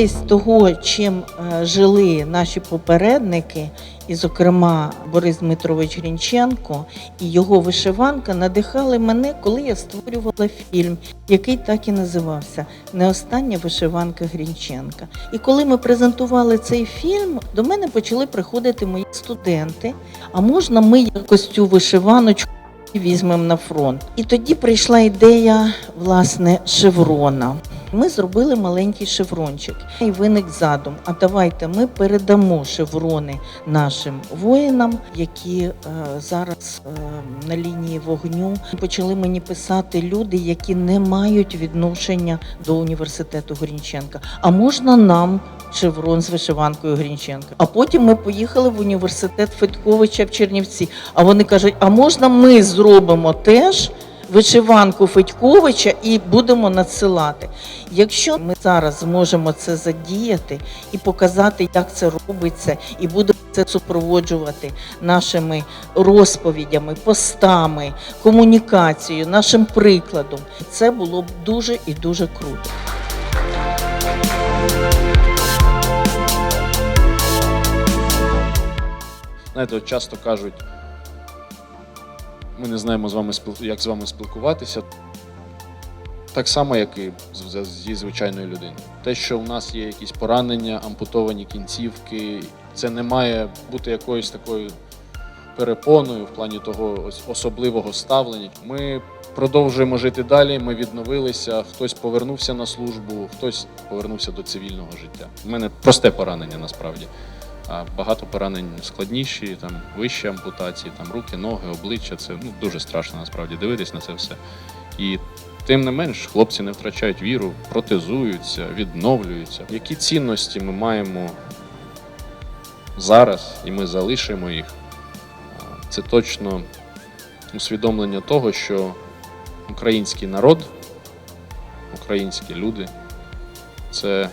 користь того, чим е, жили наші попередники, і, зокрема, Борис Дмитрович Грінченко і його вишиванка надихали мене, коли я створювала фільм, який так і називався Не остання вишиванка Грінченка. І коли ми презентували цей фільм, до мене почали приходити мої студенти. А можна ми якось цю вишиваночку візьмемо на фронт? І тоді прийшла ідея власне шеврона. Ми зробили маленький шеврончик і виник задум. А давайте ми передамо шеврони нашим воїнам, які е, зараз е, на лінії вогню почали мені писати люди, які не мають відношення до університету Грінченка. А можна нам шеврон з вишиванкою Грінченка? А потім ми поїхали в університет Федьковича в Чернівці. А вони кажуть: а можна ми зробимо теж? Вишиванку Федьковича і будемо надсилати. Якщо ми зараз зможемо це задіяти і показати, як це робиться, і будемо це супроводжувати нашими розповідями, постами, комунікацією, нашим прикладом, це було б дуже і дуже круто. Знаєте, часто кажуть, ми не знаємо з вами як з вами спілкуватися. Так само, як і зі звичайною людиною. Те, що у нас є якісь поранення, ампутовані кінцівки, це не має бути якоюсь такою перепоною в плані того особливого ставлення. Ми продовжуємо жити далі. Ми відновилися. Хтось повернувся на службу, хтось повернувся до цивільного життя. У мене просте поранення насправді. А багато поранень складніші, там вищі ампутації, там руки, ноги, обличчя. Це ну, дуже страшно насправді дивитись на це все. І тим не менш, хлопці не втрачають віру, протезуються, відновлюються. Які цінності ми маємо зараз, і ми залишимо їх? Це точно усвідомлення того, що український народ, українські люди це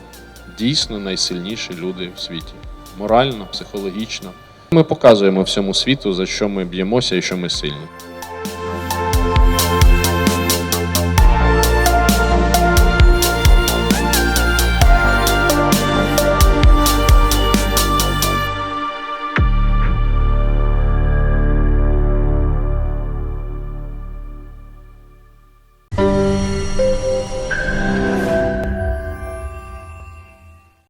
дійсно найсильніші люди в світі. Морально, психологічно. Ми показуємо всьому світу, за що ми б'ємося і що ми сильні.